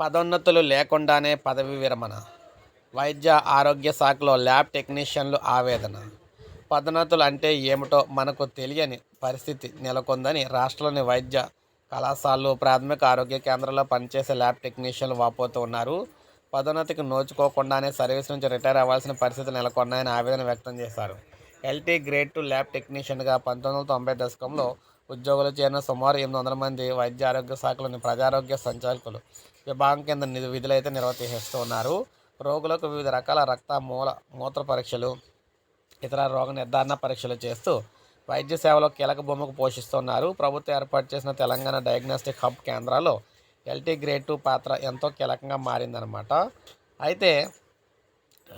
పదోన్నతులు లేకుండానే పదవి విరమణ వైద్య ఆరోగ్య శాఖలో ల్యాబ్ టెక్నీషియన్లు ఆవేదన. పదోన్నతులు అంటే ఏమిటో మనకు తెలియని పరిస్థితి నెలకొందని రాష్ట్రంలోని వైద్య కళాశాలలు ప్రాథమిక ఆరోగ్య కేంద్రాల్లో పనిచేసే ల్యాబ్ టెక్నీషియన్లు వాపోతూ ఉన్నారు. పదోన్నతికి నోచుకోకుండానే సర్వీస్ నుంచి రిటైర్ అవ్వాల్సిన పరిస్థితులు నెలకొన్నాయని ఆవేదన వ్యక్తం చేశారు. ఎల్టీ గ్రేడ్ టు ల్యాబ్ టెక్నీషియన్గా పంతొమ్మిది వందల తొంభై దశకంలో ఉద్యోగులు చేరిన సుమారు ఎనిమిది వందల మంది వైద్య ఆరోగ్య శాఖలోని ప్రజారోగ్య సంచాలకులు విభాగం కింద నిధు విధులైతే నిర్వహిస్తూ ఉన్నారు. రోగులకు వివిధ రకాల రక్త మూల మూత్ర పరీక్షలు ఇతర రోగ నిర్ధారణ పరీక్షలు చేస్తూ వైద్య సేవలో కీలక భూమిక పోషిస్తున్నారు ప్రభుత్వం ఏర్పాటు చేసిన తెలంగాణ డయాగ్నోస్టిక్ హబ్ కేంద్రాల్లో ఎల్టీ గ్రేడ్ టూ పాత్ర ఎంతో కీలకంగా మారిందనమాట అయితే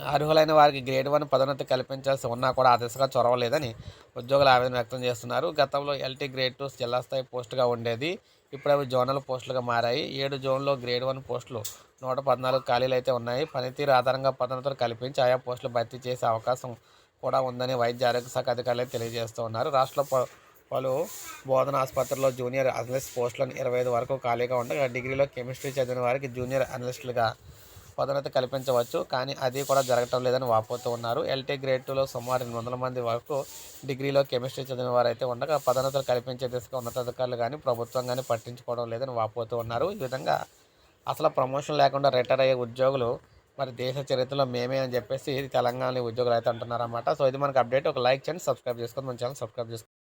అర్హులైన వారికి గ్రేడ్ వన్ పదోన్నతి కల్పించాల్సి ఉన్నా కూడా ఆ దిశగా చొరవలేదని ఉద్యోగులు ఆవేదన వ్యక్తం చేస్తున్నారు. గతంలో ఎల్టీ గ్రేడ్ టూ జిల్లా స్థాయి పోస్టుగా ఉండేది. ఇప్పుడు అవి జోనల్ పోస్టులుగా మారాయి. ఏడు జోన్లో గ్రేడ్ వన్ పోస్టులు నూట పద్నాలుగు ఖాళీలు అయితే ఉన్నాయి. పనితీరు ఆధారంగా పదోన్నతులు కల్పించి ఆయా పోస్టులు భర్తీ చేసే అవకాశం కూడా ఉందని వైద్య ఆరోగ్య శాఖ అధికారులు తెలియజేస్తూ ఉన్నారు. రాష్ట్రంలో ప- పలు బోధన ఆసుపత్రుల్లో జూనియర్ అనలిస్ట్ పోస్టులను ఇరవై ఐదు వరకు ఖాళీగా ఉండగా డిగ్రీలో కెమిస్ట్రీ చదివిన వారికి జూనియర్ అనలిస్టులుగా పదోన్నతి కల్పించవచ్చు. కానీ అది కూడా జరగటం లేదని వాపోతూ ఉన్నారు. ఎల్టీ గ్రేడ్ టూలో సుమారు ఎనిమిది వందల మంది వరకు డిగ్రీలో కెమిస్ట్రీ చదివిన వారు అయితే ఉండగా పదోన్నతులు కల్పించే దిశగా ఉన్నతాధికారులు కానీ ప్రభుత్వం కానీ పట్టించుకోవడం లేదని వాపోతూ ఉన్నారు. ఈ విధంగా అసలు ప్రమోషన్ లేకుండా రిటైర్ అయ్యే ఉద్యోగులు మరి దేశ చరిత్రలో మేమే అని చెప్పేసి తెలంగాణ ఉద్యోగులు అయితే అంటున్నారన్నమాట. సో ఇది మనకు అప్డేట్. ఒక లైక్ చేయండి సబ్స్క్రైబ్ చేసుకోండి మన ఛానల్ సబ్స్క్రైబ్ చేసుకోండి.